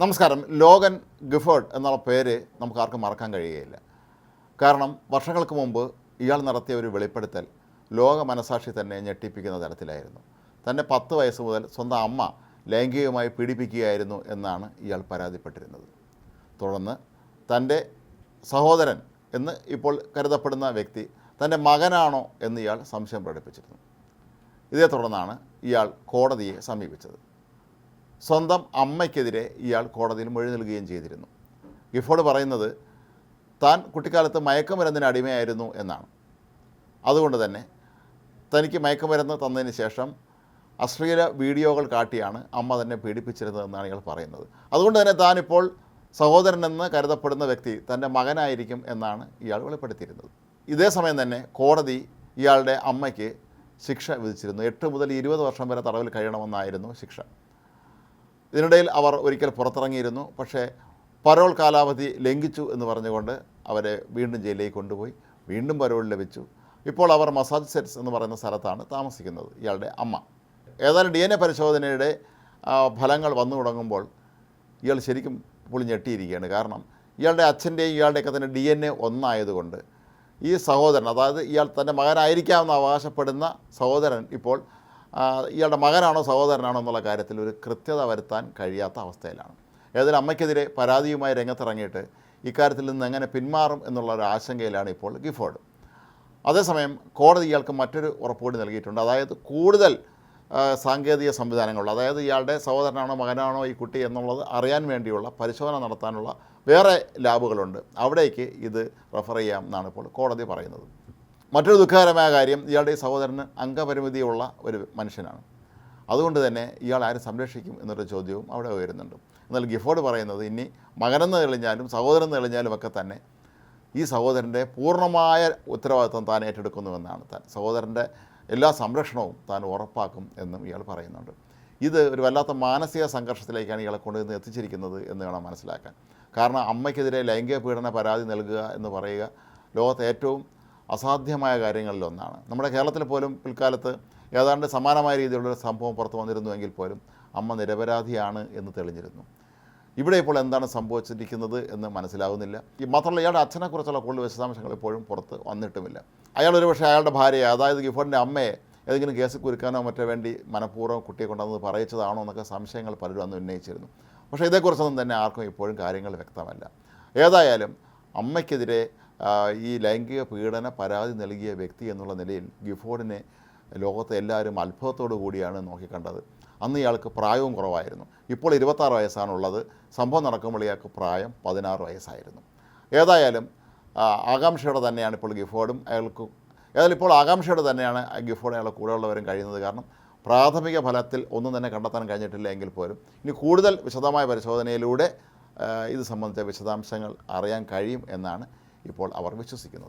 നമസ്കാരം. ലോഗൻ ഗിഫേർഡ് എന്നുള്ള പേര് നമുക്ക് ആർക്കും മറക്കാൻ കഴിയുകയില്ല. കാരണം വർഷങ്ങൾക്ക് മുമ്പ് ഇയാൾ നടത്തിയ ഒരു വെളിപ്പെടുത്തൽ ലോക മനസാക്ഷി തന്നെ ഞെട്ടിപ്പിക്കുന്ന തരത്തിലായിരുന്നു. തന്നെ പത്ത് വയസ്സ് മുതൽ സ്വന്തം അമ്മ ലൈംഗികമായി പീഡിപ്പിക്കുകയായിരുന്നു എന്നാണ് ഇയാൾ പരാതിപ്പെട്ടിരുന്നത്. തുടർന്ന് തന്റെ സഹോദരൻ എന്ന് ഇപ്പോൾ കരുതപ്പെടുന്ന വ്യക്തി തന്റെ മകനാണോ എന്ന് ഇയാൾ സംശയം പ്രകടിപ്പിച്ചിരുന്നു. ഇതേ തുടർന്നാണ് ഇയാൾ കോടതിയെ സമീപിച്ചത്. സ്വന്തം അമ്മയ്ക്കെതിരെ ഇയാൾ കോടതിയിൽ മൊഴി നൽകുകയും ചെയ്തിരുന്നു. ഗിഫോർഡ് പറയുന്നത് താൻ കുട്ടിക്കാലത്ത് മയക്കുമരുന്നിന് അടിമയായിരുന്നു എന്നാണ്. അതുകൊണ്ട് തന്നെ തനിക്ക് മയക്കുമരുന്ന് തന്നതിന് ശേഷം അശ്ലീല വീഡിയോകൾ കാട്ടിയാണ് അമ്മ തന്നെ പീഡിപ്പിച്ചിരുന്നതെന്നാണ് ഇയാൾ പറയുന്നത്. അതുകൊണ്ട് തന്നെ താനിപ്പോൾ സഹോദരനെന്ന് കരുതപ്പെടുന്ന വ്യക്തി തന്റെ മകനായിരിക്കും എന്നാണ് ഇയാൾ വെളിപ്പെടുത്തിയിരുന്നത്. ഇതേ സമയം തന്നെ കോടതി ഇയാളുടെ അമ്മയ്ക്ക് ശിക്ഷ വിധിച്ചിരുന്നു. എട്ട് മുതൽ ഇരുപത് വർഷം വരെ തടവിൽ കഴിയണമെന്നായിരുന്നു ശിക്ഷ. ഇതിനിടയിൽ അവർ ഒരിക്കൽ പുറത്തിറങ്ങിയിരുന്നു. പക്ഷേ പരോൾ കാലാവധി ലംഘിച്ചു എന്ന് പറഞ്ഞുകൊണ്ട് അവരെ വീണ്ടും ജയിലിലേക്ക് കൊണ്ടുപോയി. വീണ്ടും പരോൾ ലഭിച്ചു. ഇപ്പോൾ അവർ മസാജ് സെറ്റ്സ് എന്ന് പറയുന്ന സ്ഥലത്താണ് താമസിക്കുന്നത് ഇയാളുടെ അമ്മ. ഏതായാലും ഡി എൻ എ പരിശോധനയുടെ ഫലങ്ങൾ വന്നു തുടങ്ങുമ്പോൾ ഇയാൾ ശരിക്കും പുളി ഞെട്ടിയിരിക്കുകയാണ് കാരണം ഇയാളുടെ അച്ഛന്റെയും ഇയാളുടെയൊക്കെ തന്നെ ഡി എൻ എ ഒന്നായതുകൊണ്ട് ഈ സഹോദരൻ അതായത് ഇയാൾ തന്റെ മകനായിരിക്കാമെന്ന് അവകാശപ്പെടുന്ന സഹോദരൻ ഇപ്പോൾ ഇയാളുടെ മകനാണോ സഹോദരനാണോ എന്നുള്ള കാര്യത്തിൽ ഒരു കൃത്യത വരുത്താൻ കഴിയാത്ത അവസ്ഥയിലാണ്. ഏതൊരു അമ്മയ്ക്കെതിരെ പരാതിയുമായി രംഗത്തിറങ്ങിയിട്ട് ഇക്കാര്യത്തിൽ നിന്ന് എങ്ങനെ പിന്മാറും എന്നുള്ള ഒരു ആശങ്കയിലാണ് ഇപ്പോൾ ഗിഫോർഡ്. അതേസമയം കോടതി ഇയാൾക്ക് മറ്റൊരു ഉറപ്പുകൂടി നൽകിയിട്ടുണ്ട്. അതായത് കൂടുതൽ സാങ്കേതിക സംവിധാനങ്ങൾ അതായത് ഇയാളുടെ സഹോദരനാണോ മകനാണോ ഈ കുട്ടി എന്നുള്ളത് അറിയാൻ വേണ്ടിയുള്ള പരിശോധന നടത്താനുള്ള വേറെ ലാബുകളുണ്ട്. അവിടേക്ക് ഇത് റെഫർ ചെയ്യാം എന്നാണ് ഇപ്പോൾ കോടതി പറയുന്നത്. മറ്റൊരു ദുഃഖകരമായ കാര്യം ഇയാളുടെ ഈ സഹോദരന് അംഗപരിമിതിയുള്ള ഒരു മനുഷ്യനാണ്. അതുകൊണ്ട് തന്നെ ഇയാൾ ആരും സംരക്ഷിക്കും എന്നൊരു ചോദ്യവും അവിടെ ഉയരുന്നുണ്ട്. എന്നാൽ ഗിഫോർഡ് പറയുന്നത് ഇനി മകനെന്ന് തെളിഞ്ഞാലും സഹോദരൻ തെളിഞ്ഞാലും ഒക്കെ തന്നെ ഈ സഹോദരന്റെ പൂർണമായ ഉത്തരവാദിത്വം താൻ ഏറ്റെടുക്കുന്നുവെന്നാണ് താൻ. സഹോദരന്റെ എല്ലാ സംരക്ഷണവും താൻ ഉറപ്പാക്കും എന്നും ഇയാൾ പറയുന്നുണ്ട്. ഇത് ഒരു വല്ലാത്ത മാനസിക സംഘർഷത്തിലേക്കാണ് ഇയാളെ കൊണ്ടുവന്ന് എത്തിച്ചിരിക്കുന്നത് എന്ന് വേണം മനസ്സിലാക്കാൻ. കാരണം അമ്മയ്ക്കെതിരെ ലൈംഗിക പീഡന പരാതി നൽകുക എന്ന് പറയുക ലോകത്തെ ഏറ്റവും അസാധ്യമായ കാര്യങ്ങളിലൊന്നാണ്. നമ്മുടെ കേരളത്തിൽ പോലും പിൽക്കാലത്ത് ഏതാണ്ട് സമാനമായ രീതിയിലുള്ള സംഭവം പുറത്തു വന്നിരുന്നുവെങ്കിൽ പോലും അമ്മ നിരപരാധിയാണ് എന്ന് തെളിഞ്ഞിരുന്നു. ഇവിടെ ഇപ്പോൾ എന്താണ് സംഭവിച്ചിരിക്കുന്നത് എന്ന് മനസ്സിലാവുന്നില്ല. ഈ മാത്രമല്ല ഇയാളുടെ അച്ഛനെക്കുറിച്ചുള്ള കൂടുതൽ വിശദാംശങ്ങൾ ഇപ്പോഴും പുറത്ത് വന്നിട്ടുമില്ല. അയാൾ പക്ഷേ അയാളുടെ ഭാര്യയെ അതായത് ഗിഫോറിന്റെ അമ്മയെ ഏതെങ്കിലും കേസ് കുരുക്കാനോ മറ്റോ വേണ്ടി മനഃപൂർവം കുട്ടിയെ കൊണ്ടുവന്ന് പറയിച്ചതാണോ എന്നൊക്കെ സംശയങ്ങൾ പലരും അന്ന് ഉന്നയിച്ചിരുന്നു. പക്ഷേ ഇതേക്കുറിച്ചൊന്നും തന്നെ ആർക്കും ഇപ്പോഴും കാര്യങ്ങൾ വ്യക്തമല്ല. ഏതായാലും അമ്മയ്ക്കെതിരെ ഈ ലൈംഗിക പീഡന പരാതി നൽകിയ വ്യക്തി എന്നുള്ള നിലയിൽ ഗിഫോർഡിനെ ലോകത്തെ എല്ലാവരും അത്ഭുതത്തോടു കൂടിയാണ് നോക്കിക്കണ്ടത്. അന്ന് ഇയാൾക്ക് പ്രായവും കുറവായിരുന്നു. ഇപ്പോൾ ഇരുപത്താറ് വയസ്സാണുള്ളത്. സംഭവം നടക്കുമ്പോൾ ഇയാൾക്ക് പ്രായം പതിനാറ് വയസ്സായിരുന്നു. ഏതായാലും ആകാംക്ഷയുടെ തന്നെയാണ് ഇപ്പോൾ ഗിഫോർഡും അയാൾക്ക് ഏതായാലും ഇപ്പോൾ ആകാംക്ഷയുടെ തന്നെയാണ് ഗിഫോർഡ് അയാളെ കൂടെയുള്ളവരും കഴിയുന്നത്. കാരണം പ്രാഥമിക ഫലത്തിൽ ഒന്നും തന്നെ കണ്ടെത്താൻ കഴിഞ്ഞിട്ടില്ല എങ്കിൽ പോലും ഇനി കൂടുതൽ വിശദമായ പരിശോധനയിലൂടെ ഇത് സംബന്ധിച്ച വിശദാംശങ്ങൾ അറിയാൻ കഴിയും എന്നാണ് ഇപ്പോൾ അവർ വിശ്വസിക്കുന്നത്